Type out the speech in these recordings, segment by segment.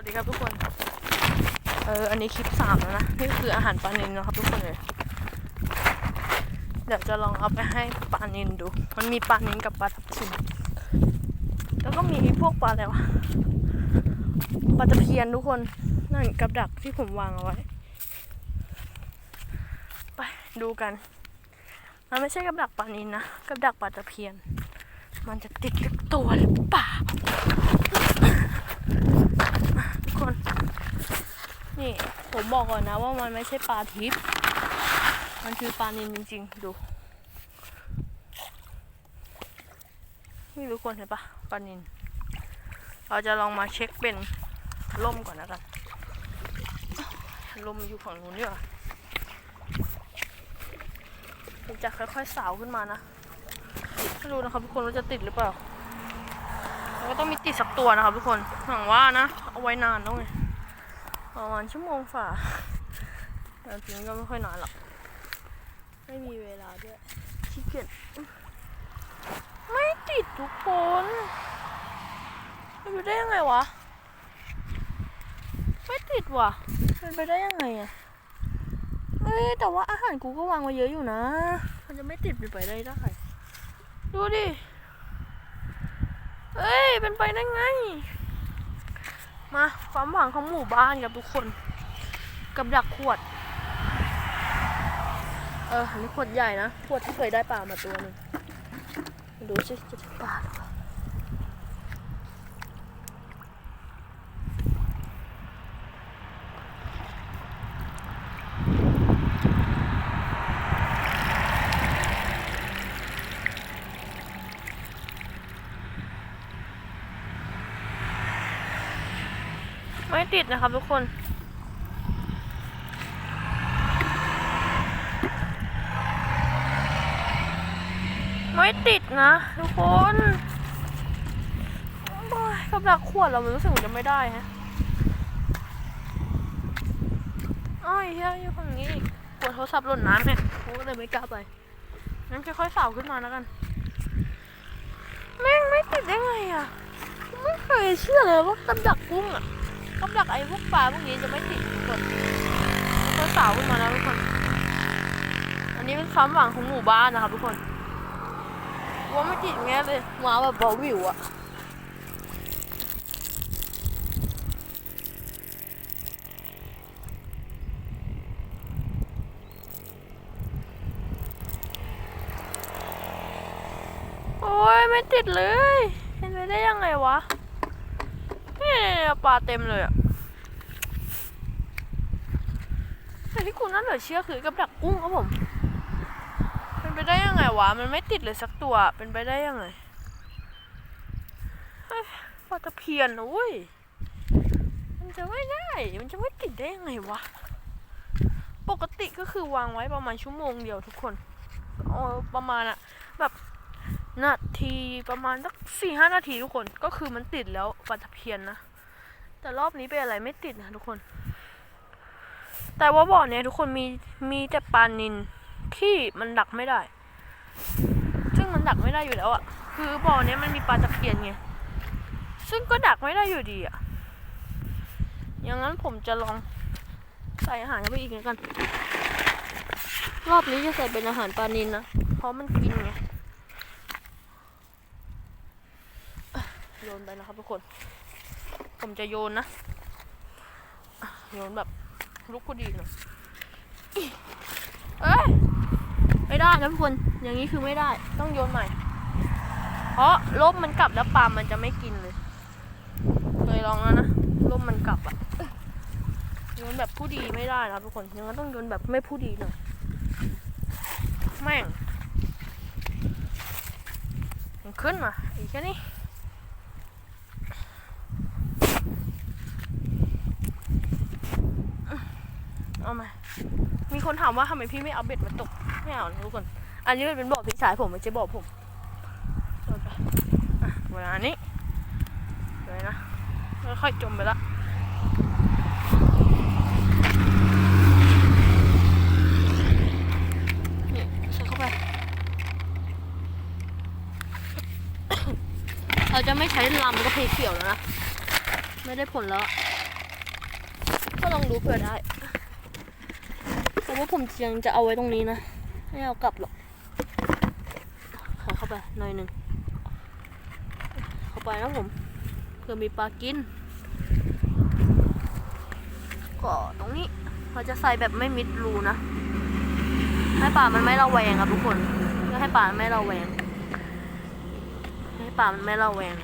วัสดีครับทุกคน เออ อันนี้คลิปสามแล้วนะ นี่คืออาหารปลานินนะครับทุกคนเลย เดี๋ยวจะลองเอาไปให้ปลานินดู มันมีปลานินกับปลาทับทิม แล้วก็มีพวกปลาอะไรวะ ปลาตะเพียนทุกคน นั่นกับดักที่ผมวางเอาไว้ ไปดูกัน มันไม่ใช่กับดักปลานินนะ กับดักปลาตะเพียน มันจะติดกับตัวหรือเปล่า ทุกคน นี่ ผมบอกก่อนนะว่ามันไม่ใช่ปลาทิพย์มันคือปลานินจริงๆ ดูนี่ทุกคนเห็นปะปลานิน เราจะลองมาเช็คเป็นล่มก่อนนะกันลมอยู่ฝั่งนู้นดีกว่ามันจะค่อยๆสาวขึ้นมานะ ไม่รู้นะครับทุกคนว่าจะติดหรือเปล่าก็ต้องมีติดสักตัวนะครับทุกคนหวังว่านะ เอาไว้นานแล้วไง ประมาณชั่วโมงฝ่าแต่จริงก็ไม่ค่อยนานหรอก ไม่มีเวลาด้วยขี้เกียจไม่ติดทุกคนเป็นไปได้ยังไงวะ ไม่ติดว่ะเป็นไปได้ยังไงอะเอ้ยแต่ว่าอาหารกูก็วางไว้เยอะอยู่นะ มันจะไม่ติดเป็นไปได้ได้ดูดิ เอ้ย เป็นไปได้ไง มาความหวังของหมู่บ้านกับทุกคน กับดักขวด เอออันนี้ขวดใหญ่นะ ขวดที่เคยได้ปลามาตัวนึงดูสิจะได้ปลาหรือเปล่า ติดนะครับทุกคนไม่ติดนะ ทุกคนกับดักขวดเรามันรู้สึกเหมือนจะไม่ได้ฮะอ้อยเฮียอยู่ฝั่งนี้ปวดโทรศัพท์หล่นน้ำเนี่ยผมก็เลยไม่กล้าไปงั้นค่อยๆสาวขึ้นมาแล้วกัน แม่งไม่ติดได้ไงอะ ไม่เคยเชื่อเลยว่ากับดักกุ้งอะ กับดักไอ้พวกปลาพวกนี้จะไม่ติดทุกคนค่อยๆสาวขึ้นมาแล้วทุกคน อันนี้เป็นความหวังของหมู่บ้านนะครับทุกคนว่าไม่ติดแง่เลยมาแบบบอวิวอะโอ้ยไม่ติดเลย เป็นไปได้ยังไงวะ ปลาเต็มเลยอะแต่ที่คุณนั่นเหลือเชื่อคือกับดักกุ้งครับผม เป็นไปได้ยังไงวะ มันไม่ติดเลยสักตัว เป็นไปได้ยังไงปลาตะเพียนนะเว้ย มันจะไม่ได้ มันจะไม่ติดได้ยังไงวะ ปกติก็คือวางไว้ประมาณชั่วโมงเดียวทุกคนออประมาณอะแบบนาทีประมาณสักสี่ห้านาทีทุกคน ก็คือมันติดแล้วปลาตะเพียนนะ แต่รอบนี้เป็นอะไรไม่ติดนะทุกคน แต่ว่าบ่อเนี้ยทุกคนมีมีแต่ปลานินที่มันดักไม่ได้ ซึ่งมันดักไม่ได้อยู่แล้วอะคือบ่อเนี้ยมันมีปลาตะเพียนไง ซึ่งก็ดักไม่ได้อยู่ดีอะอย่างนั้นผมจะลองใส่อาหารเข้าไปอีกแล้วกัน รอบนี้จะใส่เป็นอาหารปลานินนะ เพราะมันกินไงโยนไปนะครับทุกคน ผมจะโยนนะ โยนแบบลุกพอดีหน่อยเอ้ย ไม่ได้นะทุกคน อย่างนี้คือไม่ได้ ต้องโยนใหม่ เพราะลมมันกลับแล้วปลามันจะไม่กินเลย เคยลองแล้วนะลมมันกลับอะโยนแบบผู้ดีไม่ได้นะครับทุกคน ยังงั้นต้องโยนแบบไม่ผู้ดีหน่อย แม่ง มันขึ้นมาอีกแค่นี้ เอามา มีคนถามว่าทำไมพี่ไม่เอาเบ็ดมาตก ไม่เอาทุกคน อันนี้มันเป็นบ่อพี่ชายผมไม่ใช่บ่อผมเอาไปอะเวลานี้เลยนะ ค่อยจมไปละนี่ใส่เข้าไปเราจะไม่ใช้ลำก็เพเขียวแล้วนะ ไม่ได้ผลแล้ว ก็ลองดูเผื่อได้ ว่าผมยังจะเอาไว้ตรงนี้นะ ไม่เอากลับหรอกใส่เข้าไปหน่อยหนึ่ง เข้าไปนะผมเพื่อมีปลากิน ก็ตรงนี้เราจะใส่แบบไม่มิดรูนะ ให้ปลามันไม่ระแวงครับทุกคนเพื่อให้ปลามันไม่ระแวง ให้ปลามันไม่ระแวง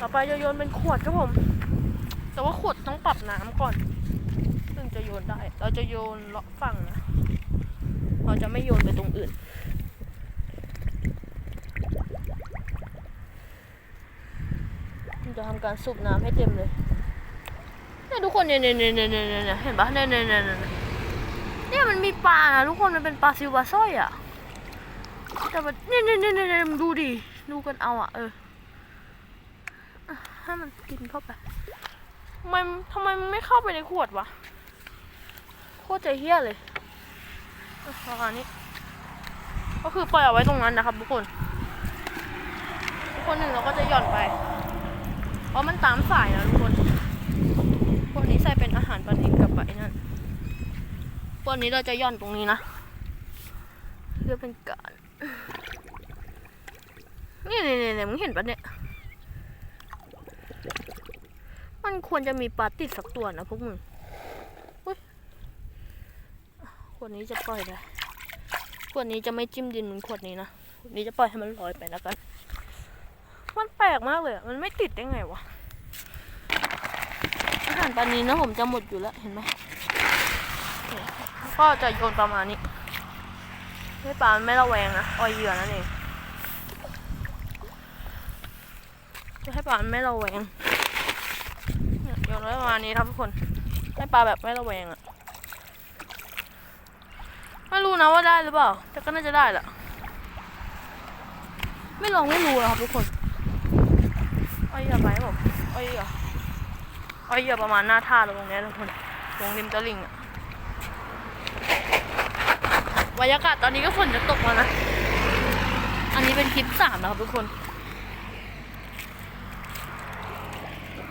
ต่อไปจะโยนเป็นขวดครับผม แต่ว่าขวดต้องปรับน้ำก่อน จะโยนได้ เราจะโยนเลาะฝั่งนะเราจะไม่โยนไปตรงอื่น จะทำการสูบน้ำให้เต็มเลยเนี่ยทุกคนเนี่ยเนี่ยเนี่ยเนี่ยเนี่ยเนี่ยเห็นปะเนี่ยเนี่ยเนี่ยเนี่ยเนี่ยมันมีปลานะทุกคนมันเป็นปลาซิวบาสร้อยอะแต่มันเนี่ยเนี่ยเนี่ยเนี่ยดูดิดูกันเอาอะเอออะให้มันกินเข้าไปทำไมทำไมมันไม่เข้าไปในขวดวะ โคตรใจเฮี้ยเลยประมาณนี้ ก็คือปล่อยเอาไว้ตรงนั้นนะครับทุกคน ทุกคนหนึ่งเราก็จะหย่อนไป เพราะมันตามสายนะทุกคน พวกนี้ใส่เป็นอาหารปลาทิพกับไอ้นั่นพวกนี้เราจะหย่อนตรงนี้นะ เพื่อเป็นการนี่นี่นี่นี่มึงเห็นปะเนี่ย มันควรจะมีปลาติดสักตัวนะพวกมึงอุ้ยข วดนี้จะปล่อยได้ขวดนี้จะไม่จิ้มดินเหมือนขวดนี้นะขวดนี้จะปล่อยให้มันลอยไปแล้วกัน มันแปลกมากเลยมันไม่ติดได้ไงวะอาหารปลานี้นะผมจะหมดอยู่แล้วเห็นไหมก็จะโยนประมาณนี้ให้ปลาไม่ระแวงนะออยเหยื่อนั่นเองจะให้ปลาไม่ระแวงโยนไว้ประมาณนี้ครับทุกคนให้ปลาแบบไม่ระแวงอะ ไม่รู้นะว่าได้หรือเปล่า แต่ก็น่าจะได้แหละไม่ลองไม่รู้อะครับทุกคนออยเหยื่อไปบผมออยเหยื่อออยเหยื่อประมาณหน้าท่าตรงนี้ทุกคนตรงริมตลิ่งอะบรรยากาศตอนนี้ก็ฝนจะตกแล้วนะ อันนี้เป็นคลิปสามนะครับทุกคน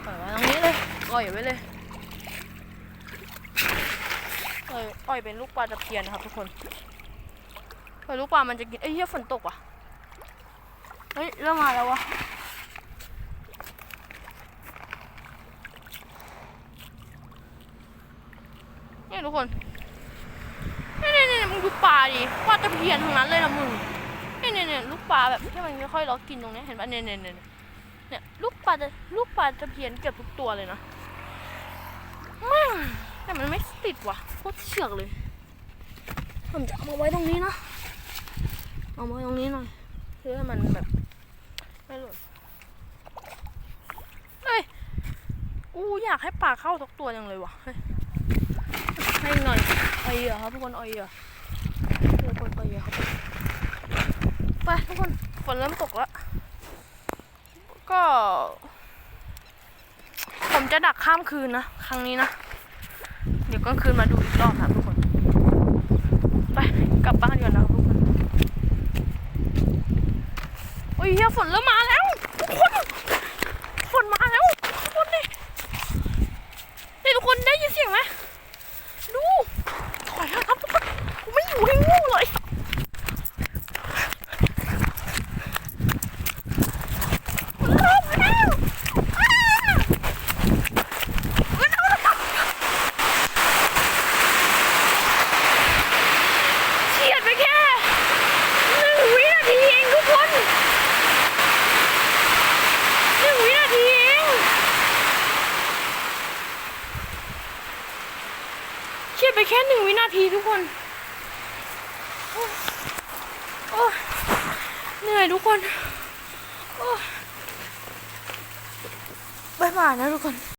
ปล่อยไว้ตรงนี้เลยปล่อยไว้เลย ปล่อยปล่อยเป็นลูกปลาตะเพียนนะครับทุกคนปล่อยลูกปลามันจะกินเอ้ยเหี้ยฝนตกว่ะเฮ้ยเริ่มมาแล้ววะนี่ทุกคนนี่นี่นี่มึงดูปลาดิปลาตะเพียนทั้งนั้นเลยนะมึงนี่นี่นี่ลูกปลาแบบที่มันค่อยๆล็อกกินตรงนี้เห็นปะเนี่ยเนี่ยเนี่ยเนี่ยลูกปลาตะลูกปลาตะเพียนเกือบทุกตัวเลยนะ แต่มันไม่ติดว่ะโคตรเชือกเลย ผมจะเอามาไว้ตรงนี้นะ เอามาไว้ตรงนี้หน่อยเพื่อให้มันแบบไม่หล่นเฮ้ยกูอยากให้ปลาเข้าทุกตัวจังเลยว่ะเฮ้ยให้หน่อยเอาเหยื่อครับทุกคนเอาเหยื่อทุกคนเอาเหยื่อครับไปทุกคนฝนเริ่มตกแล้ว ก็ ผมจะดักข้ามคืนนะ ครั้งนี้นะเดี๋ยวก็คืนมาดูอีกรอบค่ะทุกคน ไปกลับบ้านก่อนนะทุกคน โอ้ยเฮียฝนเริ่มมาแล้วทุกคนฝนมาแล้วทุกคนนี่นี่ทุกคนได้ยินเสียงไหมดูถอยแล้วครับทุกคนกูไม่อยู่ให้งูเลยมันเริ่มมาแล้วอ้ามันเอาแล้วเฉียดไปแค่หนึ่งวินาทีเองทุกคน หนึ่งวินาทีเองเฉียดไป แค่หนึ่งวินาทีทุกคน โอ้โอ้เหนื่อยทุกคน โอ้บายบายนะทุกคน